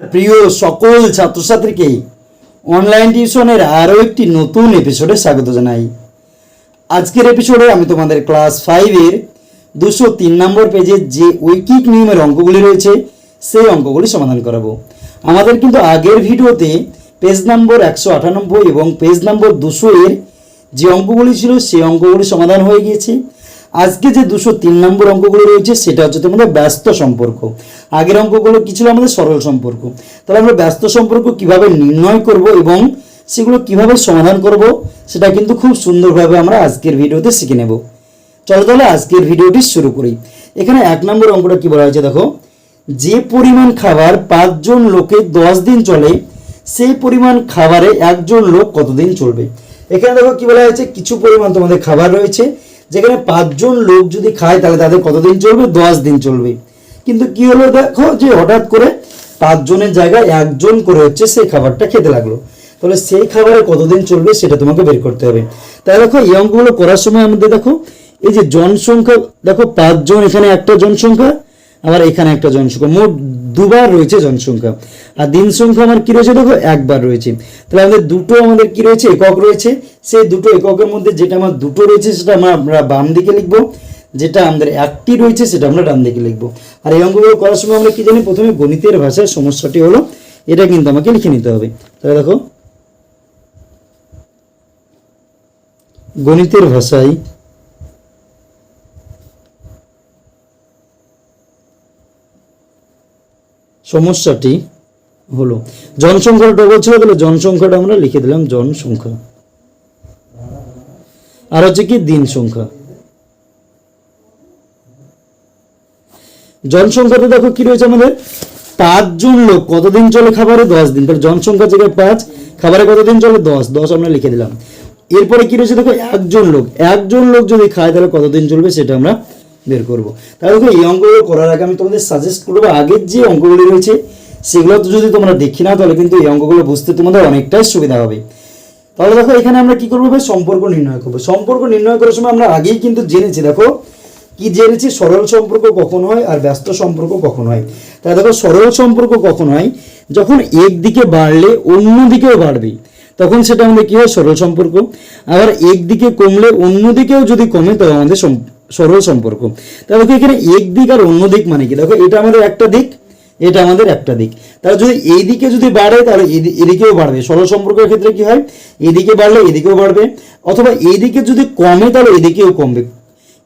প্রিয় সকল ছাত্রছাত্রীকে অনলাইন টিউশনের আরও একটি নতুন এপিসোডে স্বাগত জানাই। আজকের এপিসোডে আমি তোমাদের ক্লাস ফাইভের দুশো তিন নম্বর পেজে যে ঐকিক নিয়মের অঙ্কগুলি রয়েছে, সেই অঙ্কগুলি সমাধান করাবো। আমাদের কিন্তু আগের ভিডিওতে পেজ নম্বর একশো আটানব্বই এবং পেজ নম্বর দুশো এর যে অঙ্কগুলি ছিল, সেই অঙ্কগুলি সমাধান হয়ে গিয়েছে। আজকে যে দুশো তিন নম্বর অঙ্কগুলো রয়েছে, সেটা হচ্ছে তোমাদের ব্যস্ত সম্পর্ক। আগের অঙ্কগুলো কি ছিল? আমাদের সরল সম্পর্ক। তাহলে আমরা ব্যস্ত সম্পর্ক কীভাবে নির্ণয় করব এবং সেগুলো কীভাবে সমাধান করব, সেটা কিন্তু খুব সুন্দরভাবে আমরা আজকের ভিডিওতে শিখে নেব। চলো তাহলে আজকের ভিডিওটি শুরু করি। এখানে এক নম্বর অঙ্কটা কি বলা হয়েছে দেখো? যে পরিমাণ খাবার পাঁচজন লোকে দশ দিন চলে, সেই পরিমাণ খাবারে একজন লোক কতদিন চলবে? এখানে দেখো কি বলা হয়েছে? কিছু পরিমাণ তোমাদের খাবার রয়েছে। যেখানে পাঁচজন লোক যদি খায়, তাহলে তাদের কতদিন চলবে? দশ দিন চলবে। কিন্তু কি হলো দেখো যে হঠাৎ করে পাঁচজনের জায়গায় একজন করে হচ্ছে সেই খাবারটা খেতে লাগল। তাহলে সেই খাবারে কতদিন চলবে সেটা তোমাকে বের করতে হবে। তাই দেখো, এই অঙ্কগুলো করার সময় আমাদের দেখো, এই যে জনসংখ্যা, দেখো পাঁচজন, এখানে একটা জনসংখ্যা, আবার এখানে একটা জনসংখ্যা। মোট দুবার রয়েছে জনসংখ্যা। আর দিন সংখ্যা আমার কি রয়েছে দেখো? একবার রয়েছে। তাহলে আমাদের দুটো আমাদের কি রয়েছে? একক রয়েছে। সেই দুটো এককের মধ্যে যেটা আমার দুটো রয়েছে, সেটা আমরা বাম দিকে লিখব। যেটা আমাদের একটি রয়েছে, সেটা আমরা ডান দিকে লিখব। আর এই অঙ্কগুলো করার সময় আমরা কি জানি? প্রথমে গণিতের ভাষায় সমস্যাটি হলো, এটা কিন্তু আমাকে লিখে নিতে হবে। তাহলে দেখো। গণিতের ভাষায় সমস্যাটি হলো। জনসংখ্যাটা ডবল ছিল, তাহলে জনসংখ্যাটা আমরা লিখে দিলাম জনসংখ্যা। আর হচ্ছে কি দিন সংখ্যা। জনসংখ্যাতে দেখো কি রয়েছে আমাদের? পাঁচজন লোক কতদিন চলে খাবারে? দশ দিন। তাহলে জনসংখ্যা জায়গায় পাঁচ, খাবারে কতদিন চলে? দশ। দশ আমরা লিখে দিলাম। এরপরে কি রয়েছে দেখো একজন লোক। একজন লোক যদি খায়, তাহলে কতদিন চলবে সেটা আমরা বের করব। তাহলে দেখো, এই অঙ্কগুলো করার আগে আমি তোমাদের সাজেস্ট করব, আগের যে অঙ্কগুলি রয়েছে, সেগুলো তো যদি তোমরা দেখি না তাহলে কিন্তু এই অঙ্কগুলো বুঝতে তোমাদের অনেকটাই সুবিধা হবে। তাহলে দেখো, এখানে আমরা কি করব ভাই? সম্পর্ক নির্ণয় করব। সম্পর্ক নির্ণয় করার সময় আমরা আগেই কিন্তু জেনেছি, দেখো, কি জেনেছি? সরল সম্পর্ক কখন হয় আর ব্যস্ত সম্পর্ক কখন হয়? তাহলে দেখো, সরল সম্পর্ক কখন হয়? যখন একদিকে বাড়লে অন্যদিকেও বাড়বে তখন সেটা আমাদের কি হয়? সরল সম্পর্ক। আবার একদিকে কমলে অন্য দিকেও যদি কমে তবে আমাদের সরল সম্পর্ক। তাহলে এখানে এক দিক আর অন্য দিক মানে কি? দেখো এটা আমাদের একটা দিক, এটা আমাদের একটা দিক। তাহলে যদি এই দিকে যদি বাড়ে, তাহলে এদি- এদিকেও বাড়বে। সরল সম্পর্কের ক্ষেত্রে কি হয়? এদিকে বাড়লে এদিকেও বাড়বে। অথবা এইদিকে যদি কমে, তাহলে এদিকেও কমবে।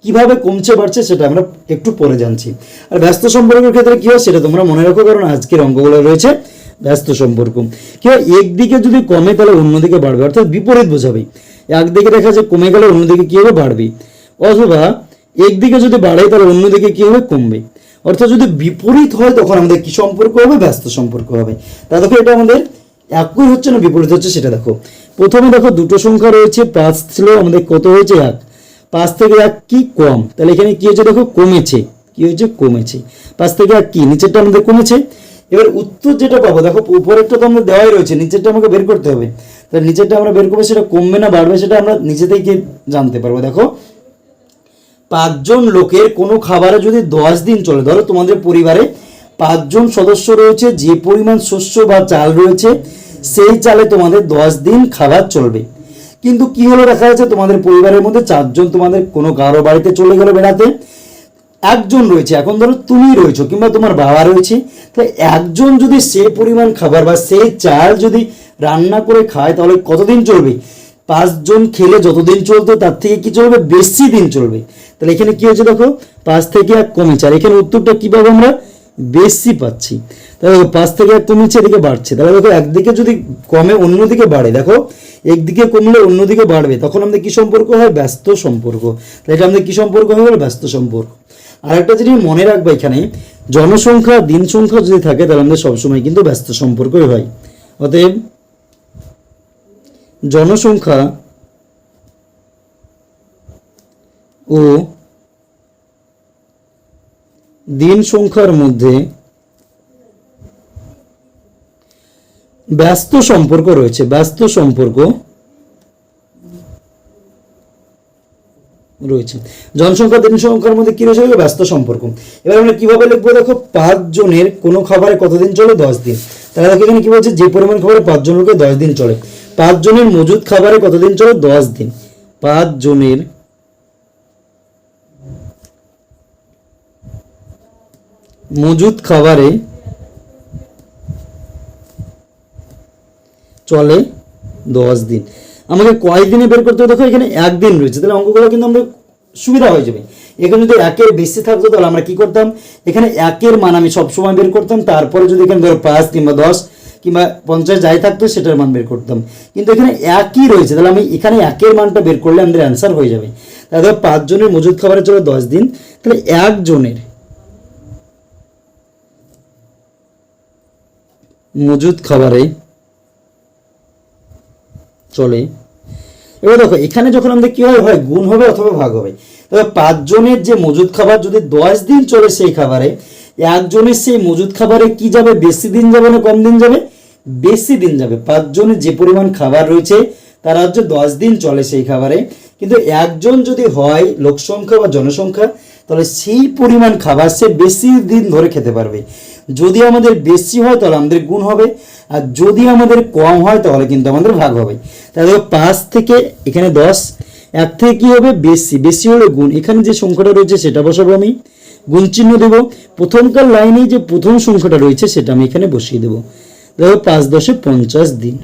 কীভাবে কমছে, বাড়ছে, সেটা আমরা একটু পরে জানছি। আর ব্যস্ত সম্পর্কের ক্ষেত্রে কি হয়? সেটা তোমরা মনে রাখো, কারণ আজকের অঙ্কগুলো রয়েছে। ব্যস্ত সম্পর্ক। কেউ একদিকে যদি কমে তাহলে অন্যদিকে বাড়বে, অর্থাৎ বিপরীত বোঝাবে। একদিকে দেখা যায় কমে গেলে অন্যদিকে কি হবে? বাড়বে। অথবা একদিকে যদি বাড়ে, তাহলে অন্যদিকে কি হবে? কমবে। অর্থাৎ যদি বিপরীত হয়, তখন আমাদের কি সম্পর্ক হবে? ব্যস্ত সম্পর্ক হবে। তা দেখো, এটা আমাদের একই হচ্ছে না বিপরীত হচ্ছে সেটা দেখো। প্রথমে দেখো, দুটো সংখ্যা রয়েছে, পাঁচ ছিল, আমাদের কত হয়েছে? এক। পাঁচ থেকে এক কি কম? তাহলে এখানে কি হয়েছে দেখো? কমেছে। কি হয়েছে? কমেছে। পাঁচ থেকে এক কি? নিচেরটা আমাদের কমেছে। এবার উত্তর যেটা পাবো, দেখো উপরেরটা তো আমাদের দেওয়াই রয়েছে, নিচেরটা আমাকে বের করতে হবে। তাহলে নিচেরটা আমরা বের করব, সেটা কমবে না বাড়বে, সেটা আমরা নিচে থেকে জানতে পারব, দেখো। পাঁচজন লোকের কোনো খাবারে যদি দশ দিন চলে, ধরো তোমাদের পরিবারে পাঁচজন সদস্য রয়েছে, যে পরিমাণ শস্য বা চাল রয়েছে, সেই চালে তোমাদের দশ দিন খাবার চলবে। কিন্তু কি হলো, দেখা যাচ্ছে তোমাদের পরিবারের মধ্যে চারজন তোমাদের কোনো কারও বাড়িতে চলে গেলো বেড়াতে একজন রয়েছে, এখন ধরো তুমি রয়েছো কিংবা তোমার বাবা রয়েছে, তো একজন যদি সে পরিমাণ খাবার বা সেই চাল যদি রান্না করে খায়, তাহলে কতদিন চলবে? পাঁচজন খেলে যতদিন চলতো, তার থেকে কি চলবে? বেশি দিন চলবে। তাহলে এখানে কি হয়েছে দেখো, পাঁচ থেকে এক কমেছে। আর এখানে উত্তরটা কি পাবো আমরা? বেশি পাচ্ছি। তাহলে দেখো, পাঁচ থেকে এক কমেছে, এদিকে বাড়ছে। তাহলে দেখো, একদিকে যদি কমে, অন্যদিকে বাড়ে। দেখো, একদিকে কমলে অন্যদিকে বাড়বে। তখন আমাদের কি সম্পর্ক হয়? ব্যস্ত সম্পর্ক। তাহলে এটা আমাদের কি সম্পর্ক হবে? বলে ব্যস্ত সম্পর্ক। আর একটা জিনিস মনে রাখবে এখানে জনসংখ্যা দিন সংখ্যা যদি থাকে, তাহলে আমাদের সবসময় কিন্তু ব্যস্ত সম্পর্কই হয়। অতএব, জনসংখ্যা ও দিন সংখ্যার মধ্যে ব্যস্ত সম্পর্ক রয়েছে। ব্যস্ত সম্পর্ক রয়েছে। জনসংখ্যা দিন সংখ্যার মধ্যে কি রয়েছে? ব্যস্ত সম্পর্ক। এবার আমরা কীভাবে লিখব? দেখো পাঁচ জনের কোনো খাবারে কতদিন চলে? দশ দিন। তাহলে দেখো, এখানে কি বলছে? যে পরিমাণ খাবারে পাঁচজন লোকে দশ দিন চলে। পাঁচ জনের মজুদ খাবারে কতদিন চলে? দশ দিন। পাঁচ জনের মজুদ খাবারে চলে দশ দিন। আমাকে কয় দিনে বের করতে হবে। দেখো, এখানে একদিন রয়েছে। তাহলে অঙ্কগুলো কিন্তু আমাদের সুবিধা হয়ে যাবে। এখানে যদি একের বেশি থাকতো, তাহলে আমরা কি করতাম? এখানে একের মান আমি সবসময় বের করতাম। তারপরে যদি এখানে ধরো পাঁচ কিংবা দশ কিংবা পঞ্চাশ যাই থাকতো, সেটার মান বের করতাম। কিন্তু এখানে একই রয়েছে। তাহলে আমি এখানে একের মানটা বের করলে আমাদের অ্যান্সার হয়ে যাবে। তাহলে ধরো পাঁচজনের মজুদ খাবারের চলে দশ দিন। তাহলে একজনের মজুদ খাবারে চলে এবার দেখো, এখানে যখন আমাদের কি হয় হয় গুণ হবে অথবা ভাগ হবে। তবে পাঁচজনের যে মজুদ খাবার যদি দশ দিন চলে সেই খাবারে, একজনের সেই মজুদ খাবারে কি যাবে? বেশি দিন যাবে না কম দিন যাবে? বেশি দিন যাবে। পাঁচজনের যে পরিমাণ খাবার রয়েছে, তারা হচ্ছে দশ দিন চলে সেই খাবারে। কিন্তু একজন যদি হয় লোক সংখ্যা বা জনসংখ্যা, তাহলে সেই পরিমাণ খাবার সে বেশি দিন ধরে খেতে পারবে। যদি আমাদের বেশি হয়, তাহলে আমাদের গুণ হবে। আর যদি আমাদের কম হয়, তাহলে কিন্তু আমাদের ভাগ হবে। তাহলে পাঁচ থেকে, এখানে দশ, এক থেকে কি হবে? বেশি বেশি হলে গুণ। এখানে যে সংখ্যাটা রয়েছে সেটা বসাবো আমি। গুণ চিহ্ন দেবো। প্রথমকার লাইনে যে প্রথম সংখ্যাটা রয়েছে সেটা আমি এখানে বসিয়ে দেবো। দেখো পাঁচ দশে পঞ্চাশ দিন।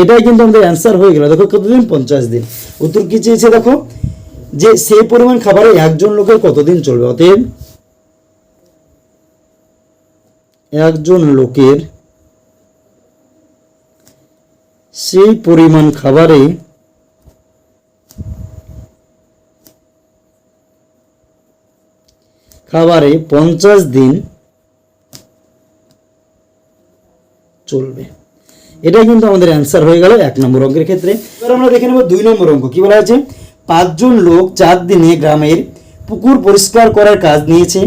এটাই কিন্তু আমাদের অ্যান্সার হয়ে গেল। দেখো কতদিন? পঞ্চাশ দিন। উত্তর কি চেয়েছে দেখো? যে সেই পরিমাণ খাবারে একজন লোকের কতদিন চলবে? অতএব একজন লোকের সেই পরিমাণ খাবারে খাবারে পঞ্চাশ দিন চলবে। এটাই কিন্তু আমাদের অ্যান্সার হয়ে গেল এক নম্বর অঙ্কের ক্ষেত্রে। এবার আমরা দেখে নেব দুই নম্বর অঙ্ক। কি বলা আছে পাঁচজন লোক চার দিনে গ্রামের পুকুর পরিষ্কার করার কাজ নিয়েছে।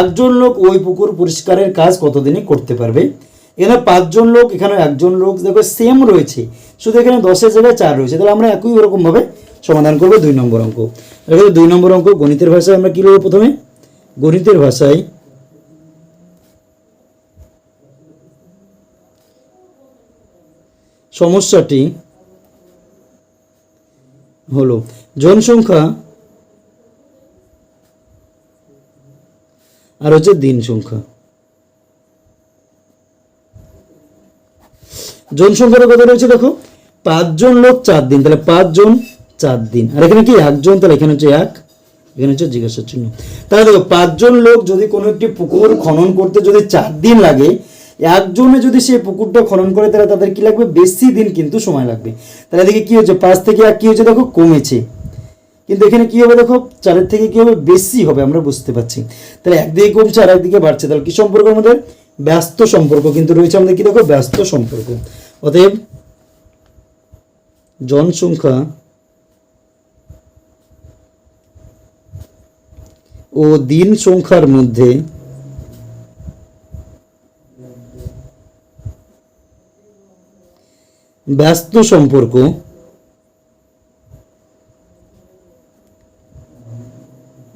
একজন লোক ওই পুকুর পরিষ্কারের কাজ কতদিনে করতে পারবে? এখানে পাঁচজন লোক, এখানে একজন লোক, দেখো সেম রয়েছে। শুধু এখানে দশের জায়গায় চার রয়েছে। তাহলে আমরা একই ওরকমভাবে সমাধান করব দুই নম্বর অঙ্ক। এখানে দুই নম্বর অঙ্ক, গণিতের ভাষায় আমরা কী লিখব প্রথমে? গণিতের ভাষায় সমস্যাটি হলো, জনসংখ্যা আর হচ্ছে দিন সংখ্যা। জনসংখ্যার কথা রয়েছে দেখো? পাঁচজন লোক চার দিন, তাহলে পাঁচজন চার দিন। আর এখানে কি একজন? তাহলে এখানে হচ্ছে এক, এখানে হচ্ছে জিজ্ঞাসা চিহ্ন। তাহলে দেখো, পাঁচজন লোক যদি কোনো একটি পুকুর খনন করতে যদি চার দিন লাগে, একজনে যদি সেই পুকুরটা খনন করে, তাহলে তাদের কি লাগবে? বেশি দিন কিন্তু সময় লাগবে। তাহলে এদিকে কি হচ্ছে পাঁচ থেকে এক কি হচ্ছে দেখো? কমেছে। কিন্তু এখানে কি হবে দেখো? চারের থেকে কি হবে? বেশি হবে, আমরা বুঝতে পারছি। তাহলে একদিকে কমছে আর একদিকে বাড়ছে। তাহলে কি সম্পর্ক আমাদের? ব্যস্ত সম্পর্ক, কিন্তু রয়েছে আমাদের কি দেখো? ব্যস্ত সম্পর্ক। অতএব জনসংখ্যা ও দিন সংখ্যার মধ্যে ব্যস্ত সম্পর্ক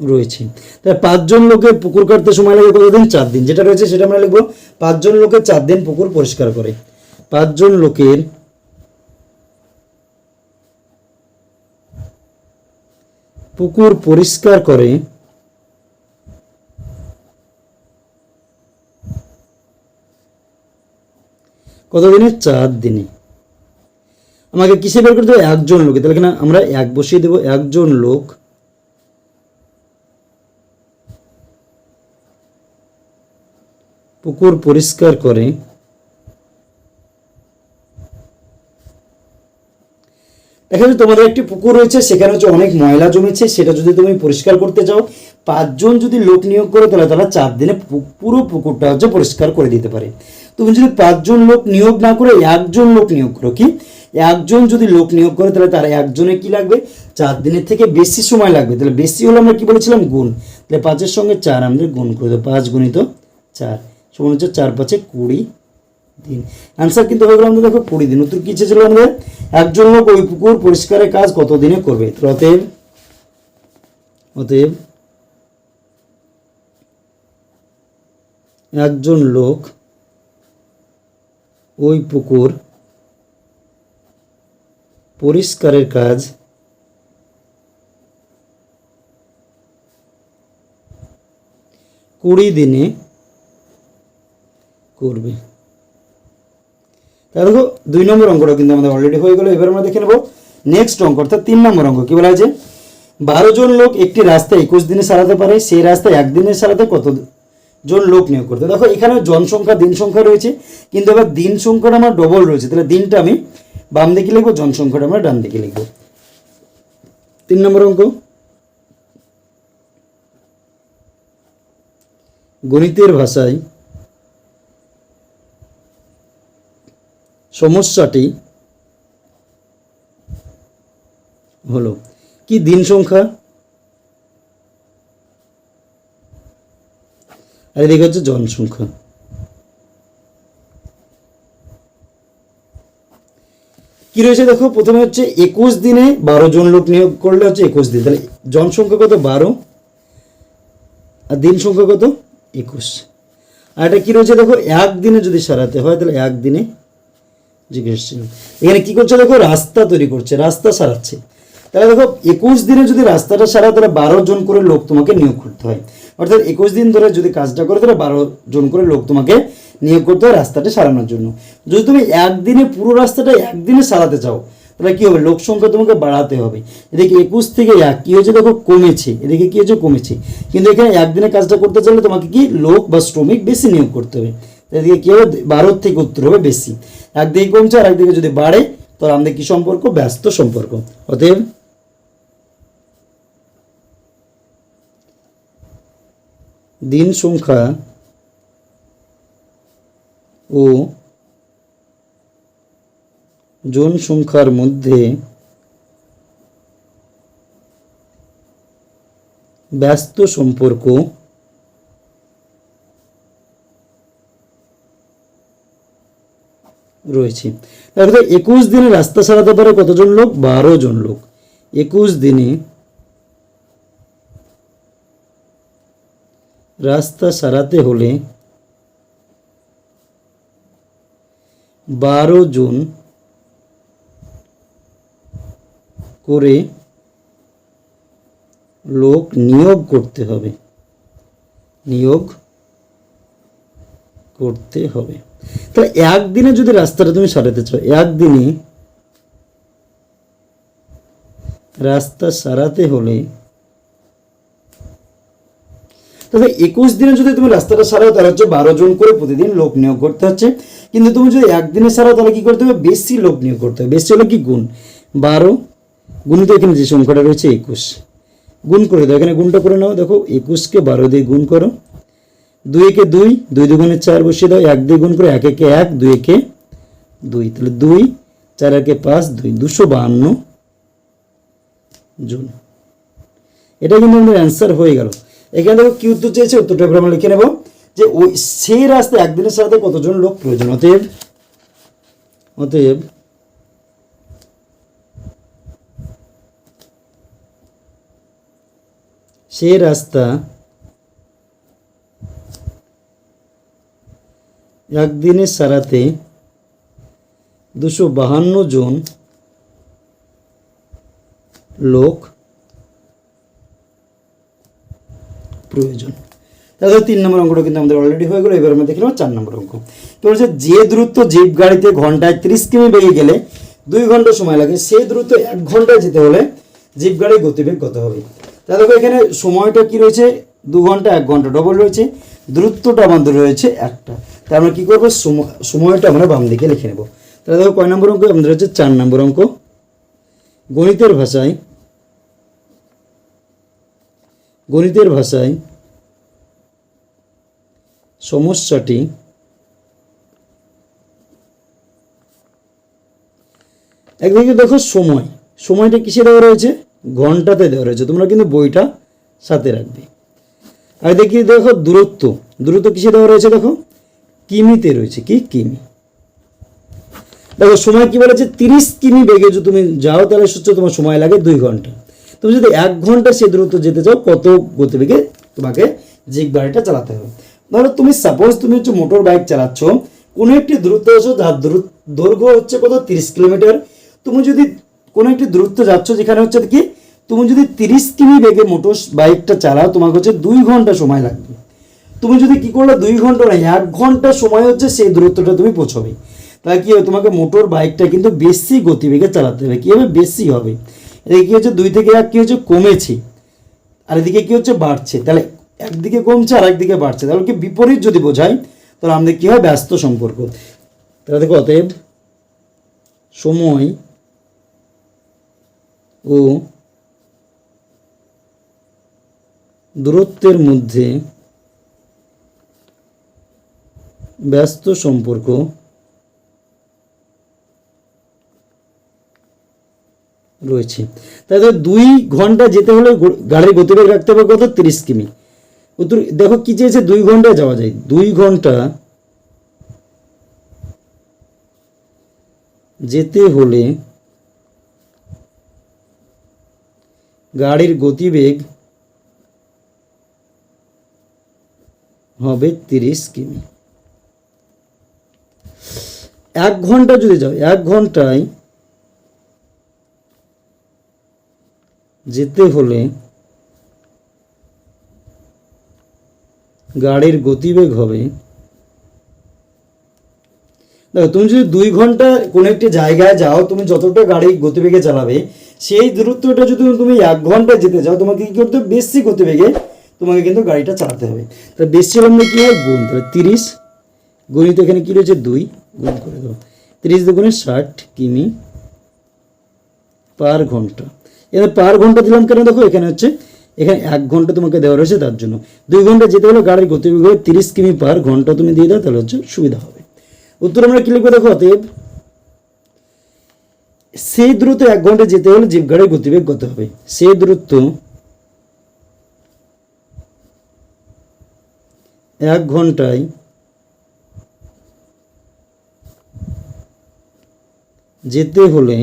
রয়েছে। তাই পাঁচজন লোকের পুকুর কাটতে সময় লাগে কতদিন? চার দিন। যেটা রয়েছে সেটা আমরা লিখব, পাঁচজন লোকের চার দিন পুকুর পরিষ্কার করে। পাঁচজন লোকের পুকুর পরিষ্কার করে কতদিনে চার দিনে। আমাকে কিসে বের করতে হবে? একজন লোকে। তাহলে এখানে আমরা এক বসিয়ে দেবো। একজন লোক পুকুর পরিষ্কার করে। যাচ্ছে তোমাদের একটি পুকুর রয়েছে, সেখানে হচ্ছে অনেক ময়লা জমেছে, সেটা যদি তুমি পরিষ্কার করতে চাও, পাঁচজন যদি লোক নিয়োগ করো, তাহলে তারা চার দিনে পুরো পুকুরটা হচ্ছে পরিষ্কার করে দিতে পারে। তুমি যদি পাঁচজন লোক নিয়োগ না করে, একজন লোক নিয়োগ করো কি? একজন যদি লোক নিয়োগ করে, তাহলে তার একজনের কি লাগবে? চার দিনের থেকে বেশি সময় লাগবে। তাহলে বেশি হলে আমরা কি বলেছিলাম? গুণ। তাহলে পাঁচের সঙ্গে চার, আমাদের গুণ করে দেবো পাঁচ গুণিত চার। সমান হচ্ছে চার পাঁচে কুড়ি দিন। অ্যান্সার কিন্তু হয়ে গেল আমাদের দেখো কুড়ি দিন। উত্তর কী চেয়েছিল আমাদের? একজন লোক ওই পুকুর পরিষ্কারের কাজ কত দিনে করবে অতএব অতএব, একজন লোক ওই পুকুর পরিষ্কারের কাজ কুড়ি দিনে করবে। তা দেখো, দুই নম্বর অঙ্কটা কিন্তু আমাদের অলরেডি হয়ে গেল। এবার আমরা দেখে নেব নেক্সট অঙ্ক, অর্থাৎ তিন নম্বর অঙ্ক, কি বলা আছে? বারো জন লোক একটি রাস্তা একুশ দিনে সারাতে পারে, সেই রাস্তায় একদিনে সারাতে কত জন লোক নিয়োগ করতে? দেখো এখানে জনসংখ্যা, দিন সংখ্যা রয়েছে, কিন্তু এবার দিন সংখ্যাটা আমার ডবল রয়েছে। তাহলে দিনটা আমি বাম দিকে লিখব, জনসংখ্যাটা আমরা ডান দিকে লিখব। তিন নম্বর অঙ্ক। গণিতের ভাষায় সমস্যাটি হলো কি দিন সংখ্যা? আর এদিকে হচ্ছে জনসংখ্যা কি রয়েছে দেখো? প্রথমে হচ্ছে একুশ দিনে বারো জন লোক নিয়োগ করলে হচ্ছে একুশ দিন। তাহলে জনসংখ্যা কত? বারো। আর দিন সংখ্যা কত? একুশ। আর এটা কি রয়েছে দেখো? একদিনে যদি সারাতে হয়, তাহলে একদিনে জিজ্ঞেস ছিল এখানে কি করছে দেখো? রাস্তা তৈরি করছে, রাস্তা সারাচ্ছে। তাহলে দেখো, একুশ দিনে যদি রাস্তাটা সারা তাহলে বারো জন করে লোক তোমাকে নিয়োগ করতে হয়। অর্থাৎ একুশ দিন ধরে যদি কাজটা করে, তাহলে বারো জন করে লোক তোমাকে নিয়োগ করতে হয় রাস্তাটা সারানোর জন্য। যদি তুমি একদিনে পুরো রাস্তাটা একদিনে সারাতে চাও, তাহলে কি হবে? লোক সংখ্যা তোমাকে বাড়াতে হবে। এদিকে একুশ থেকে এক, কি হয়েছে দেখো? কমেছে। এদিকে কি হয়েছে? কমেছে। কিন্তু এখানে একদিনে কাজটা করতে চাইলে তোমাকে কি? লোক বা শ্রমিক বেশি নিয়োগ করতে হবে। এদিকে কি হবে? বারোর থেকে উত্তর হবে বেশি। একদিকে কমছে আর একদিকে যদি বাড়ে, তাহলে আমাদের কি সম্পর্ক? ব্যস্ত সম্পর্ক। অতএব দিন সংখ্যা ও জন সংখ্যার মধ্যে ব্যস্ত সম্পর্ক রয়েছে। তারপরে একুশ দিনে রাস্তা সারাতে পারে কতজন লোক? বারো জন লোক। একুশ দিনে রাস্তা সারাতে হলে বারো জন করে লোক নিয়োগ করতে হবে। নিয়োগ করতে হবে। তাহলে একদিনে যদি রাস্তাটা তুমি সারাতে চাও একদিনে রাস্তা সারাতে হলে তবে একুশ দিনে যদি তুমি রাস্তাটা সারাও, তাহলে হচ্ছে বারো জন করে প্রতিদিন লোক নিয়োগ করতে হচ্ছে। কিন্তু তুমি যদি একদিনে সারাও, তাহলে কি করতে হবে? বেশি লোক নিয়োগ করতে হবে। বেশি হলে কি গুণ? বারো। গুণিত এখানে যে সংখ্যাটা রয়েছে, একুশ। গুণ করে দাও। এখানে গুণটা করে নাও। দেখো, একুশকে বারো দিয়ে গুণ করো। দুই একে দুই দুই দুগুণে চার বসিয়ে দাও, এক দিয়ে গুণ করে এক একে এক, দুই একে দুই। তাহলে দুই, চার একে পাঁচ, দুই, দুশো বাহান্ন জন। এটা কিন্তু আমাদের অ্যান্সার হয়ে গেল। এখানে দেখো কি উত্তর চেয়েছে, উত্তরটা এবার আমরা লিখে নেব যে ওই সেই রাস্তায় একদিনের সাথে কতজন লোক প্রয়োজন? অতএব অতএব সে রাস্তা একদিনে সারাতে দুশো বাহান্ন জন লোক প্রয়োজন। তাহলে তিন নম্বর অঙ্কটা কিন্তু আমাদের অলরেডি হয়ে গেলো, এবার আমরা দেখে নেব চার নম্বর অঙ্ক। তো বলছে, যে দ্রুত জিপ গাড়িতে ঘন্টায় ত্রিশ কিমি বেগে গেলে দুই ঘণ্টা সময় লাগে সেই দ্রুত এক ঘন্টায় যেতে হলে জিপ গাড়ির গতিবেগ কত হবে? তাহলে দেখো এখানে সময়টা কি রয়েছে? দু ঘণ্টা, এক ঘণ্টা ডবল রয়েছে দূরত্বটা আমাদের রয়েছে একটা। তাই আমরা কী করব? সময়- সময়টা আমরা বাম দিকে লিখে নেব। তাহলে দেখো কয় নম্বর অঙ্ক? আমাদের হচ্ছে চার নম্বর অঙ্ক। গণিতের ভাষায় গণিতের ভাষায় সমস্যাটি একদিকে দেখো সময়। সময়টা কিসে দেওয়া রয়েছে? ঘন্টাতে দেওয়া রয়েছে। তোমরা কিন্তু বইটা সাথে রাখবে। আর দেখি দেখো দূরত্ব। দূরত্ব কিসে দেওয়া রয়েছে দেখো? কিমিতে রয়েছে, কি কিমি? দেখো, সময় কি বলেছে? তিরিশ কিমি বেগে যদি তুমি যাও, তাহলে হচ্ছে তোমার সময় লাগে দুই ঘণ্টা। তুমি যদি এক ঘণ্টা সে দূরত্ব যেতে চাও, কত গতিবেগে তোমাকে জিপ গাড়িটা চালাতে হবে? ধরো, তুমি সাপোজ তুমি হচ্ছে মোটর বাইক চালাচ্ছ, কোনো একটি দূরত্ব আছো যার দূর- দৈর্ঘ্য হচ্ছে কত? তিরিশ কিলোমিটার। তুমি যদি কোনো একটি দূরত্ব যাচ্ছ, যেখানে হচ্ছে কি? তুমি যদি তিরিশ কিমি বেগে মোটর বাইকটা চালাও, তোমাকে হচ্ছে দুই ঘণ্টা সময় লাগবে। তুমি যদি কি করলে দুই ঘণ্টা না এক ঘণ্টা সময় হচ্ছে সেই দূরত্বটা তুমি পৌঁছবে। তাহলে কি হবে? তোমাকে মোটর, বাইকটা কিন্তু বেশি গতিবেগে চালাতে হবে। কী হবে বেশি হবে। এদিকে কী হচ্ছে? দুই থেকে এক কী হচ্ছে? কমেছে। আর এদিকে কী হচ্ছে? বাড়ছে। তাহলে একদিকে কমছে আর একদিকে বাড়ছে। তাহলে কি বিপরীত যদি বোঝাই তাহলে আমাদের কী হয়? ব্যস্ত সম্পর্ক। তাহলে দেখো, অতএব সময় ও দূরত্বের মধ্যে ব্যস্ত সম্পর্ক। রয়েছে। তাহলে দুই ঘণ্টা যেতে হলে গাড়ির গতিবেগ রাখতে হবে কত? তিরিশ কিমি। দেখো কি চেয়েছে? দুই ঘন্টায় যাওয়া যায়। দুই ঘণ্টা যেতে হলে গাড়ির গতিবেগ হবে তিরিশ কিমি। এক ঘণ্টা যদি যাও, এক ঘন্টায় যেতে হলে গাড়ির গতিবেগ হবে। দেখো, তুমি যদি দুই ঘণ্টা কোনো একটি জায়গায় যাও, তুমি যতটা গাড়ি গতিবেগে চালাবে, সেই দূরত্বটা যদি তুমি এক ঘণ্টা যেতে যাও, তোমাকে কি করতে হবে? বেশি গতিবেগে তোমাকে কিন্তু গাড়িটা চালাতে হবে। তাহলে বেশি হলে কী হয় গুণ তাহলে তিরিশ, গণিত এখানে কী রয়েছে? দুই। গুণ করে দেবো তিরিশ দুগুণে ষাট কিমি পার ঘণ্টা। এবার পার ঘণ্টা দিলাম কেন? দেখো, এখানে হচ্ছে, এখানে এক ঘণ্টা তোমাকে দেওয়া রয়েছে তার জন্য। দুই ঘণ্টা যেতে হলে গাড়ির গতিবেগ হবে তিরিশ কিমি পার ঘণ্টা তুমি দিয়ে দাও, তাহলে হচ্ছে সুবিধা হবে। উত্তর আমরা কি লিখব? দেখো, অতএব সেই দূরত্ব এক ঘণ্টা যেতে হলে জিপ গাড়ির গতিবেগ কত হবে? সেই দূরত্ব এক ঘন্টায় যেতে হলে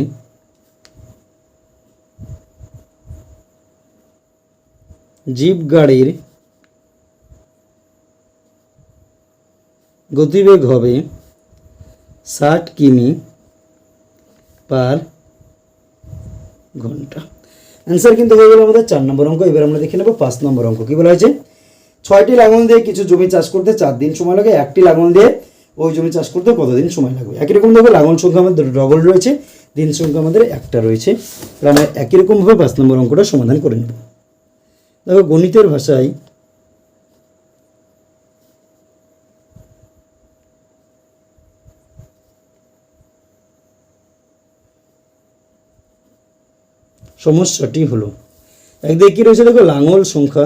জিপ গাড়ির গতিবেগ হবে ষাট কিমি পার ঘণ্টা। অ্যান্সার কিন্তু হয়ে গেল আমাদের চার নম্বর অঙ্ক। এবার আমরা দেখে নেব পাঁচ নম্বর অঙ্ক। কি বলা হয়েছে? ছয়টি লাঙল দিয়ে কিছু জমি চাষ করতে চার দিন সময় লাগে। একটি লাঙল দিয়ে ওই জমি চাষ করতে কতদিন সময় লাগবে? একই রকম দেখো লাঙল সংখ্যা আমাদের ডবল রয়েছে দিন সংখ্যা আমাদের একটা রয়েছে। তাহলে আমরা একই রকমভাবে পাঁচ নম্বর অঙ্কটা সমাধান করে নেব। দেখো গণিতের ভাষায় সমস্যাটি হলো, একদিকে কি রয়েছে? দেখো লাঙল সংখ্যা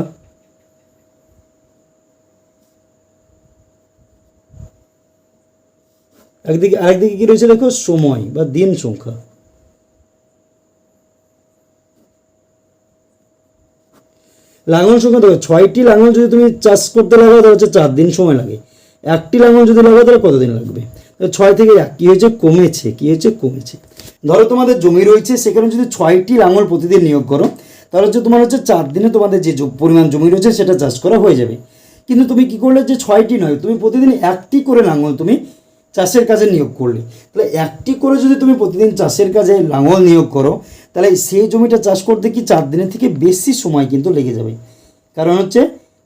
একদিকে আরেকদিকে কি রয়েছে দেখো? সময় বা দিন সংখ্যা। লাঙল সংখ্যা দেখো, ছয়টি লাঙল যদি তুমি চাষ করতে লাগাও, তাহলে হচ্ছে চার দিন সময় লাগে। একটি লাঙল যদি লাগাও, তাহলে কতদিন লাগবে? ছয় থেকে এক, কী হয়েছে? কমেছে, কী হয়েছে? কমেছে। ধরো তোমাদের জমি রয়েছে, সেখানে যদি ছয়টি লাঙল প্রতিদিন নিয়োগ করো, তাহলে হচ্ছে তোমার হচ্ছে চার দিনে তোমাদের যে পরিমাণ জমি রয়েছে, সেটা চাষ করা হয়ে যাবে। কিন্তু তুমি কি করলে যে ছয়টি নয়, তুমি প্রতিদিন একটি করে লাঙল তুমি চাষের কাজে নিয়োগ করলে। তাহলে একটি করে যদি তুমি প্রতিদিন চাষের কাজে লাঙল নিয়োগ করো, তাহলে সেই জমিটা চাষ করতে কি চার দিনের থেকে বেশি সময় কিন্তু লেগে যাবে। কারণ হচ্ছে,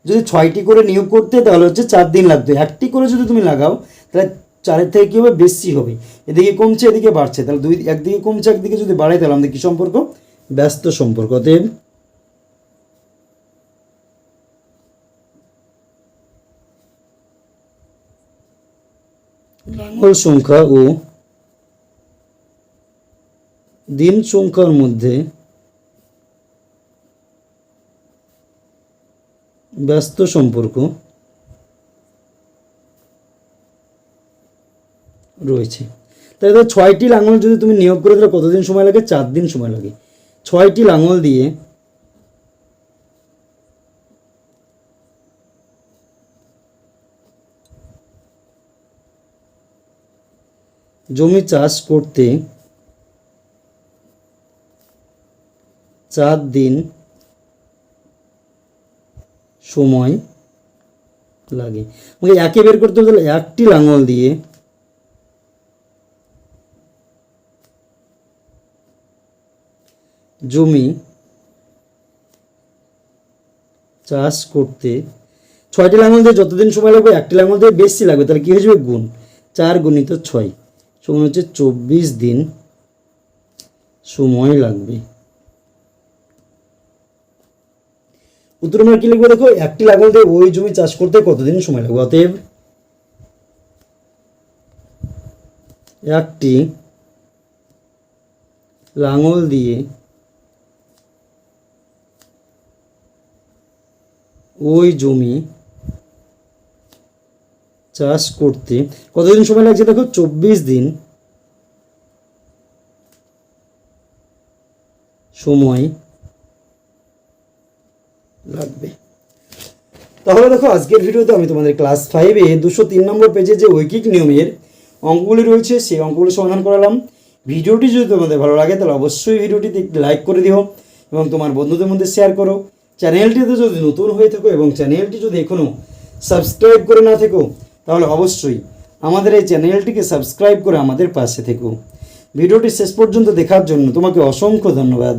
যদি ছয়টি করে নিয়োগ করতে, তাহলে হচ্ছে চার দিন লাগতো একটি করে যদি তুমি লাগাও, তাহলে চারের থেকে কী হবে? বেশি হবে। এদিকে কমছে, এদিকে বাড়ছে। তাহলে দুই, একদিকে কমছে, একদিকে যদি বাড়ে, তাহলে আমাদের কী সম্পর্ক? ব্যস্ত সম্পর্ক। অতএব লাঙল সংখ্যা ও দিন সংখ্যার মধ্যে ব্যস্ত সম্পর্ক রয়েছে। তাহলে ধরো ছয়টি লাঙল যদি তুমি নিয়োগ করে তাহলে কতদিন সময় লাগে? চার দিন সময় লাগে। ছয়টি লাঙল দিয়ে জমি চাষ করতে চার দিন সময় লাগে। আমাকে একে বের করতে হবে একটি লাঙল দিয়ে জমি চাষ করতে ছয়টি লাঙল দিয়ে যতদিন সময় লাগবে একটি লাঙল দিয়ে বেশি লাগবে, তাহলে কি হয়ে যাবে? গুণ। চার গুণিত ছয়। সমান হচ্ছে চব্বিশ দিন সময় লাগবে। উত্তর আমরা কি লিখব দেখো? একটি দিয়ে ওই জমি চাষ করতে কতদিন সময় লাগবে? অতএব একটি লাঙল দিয়ে ওই জমি চাষ করতে। কতদিন সময় লাগছে দেখো? চব্বিশ দিন। সময় লাগবে। তাহলে দেখো, আজকের ভিডিওতে আমি তোমাদের ক্লাস ফাইভে দুশো তিন নম্বর পেজে যে ঐকিক নিয়মের অঙ্কগুলি রয়েছে, সেই অঙ্কগুলি সমাধান করালাম। ভিডিওটি যদি তোমাদের ভালো লাগে, তাহলে অবশ্যই ভিডিওটিতে একটি লাইক করে দিও এবং তোমার বন্ধুদের মধ্যে শেয়ার করো। চ্যানেলটিতে যদি নতুন হয়ে থাকো এবং চ্যানেলটি যদি এখনও সাবস্ক্রাইব করে না থেকো তাহলে অবশ্যই আমাদের এই চ্যানেলটিকে সাবস্ক্রাইব করে আমাদের পাশে থেকো। ভিডিওটি শেষ পর্যন্ত দেখার জন্য তোমাকে অসংখ্য ধন্যবাদ।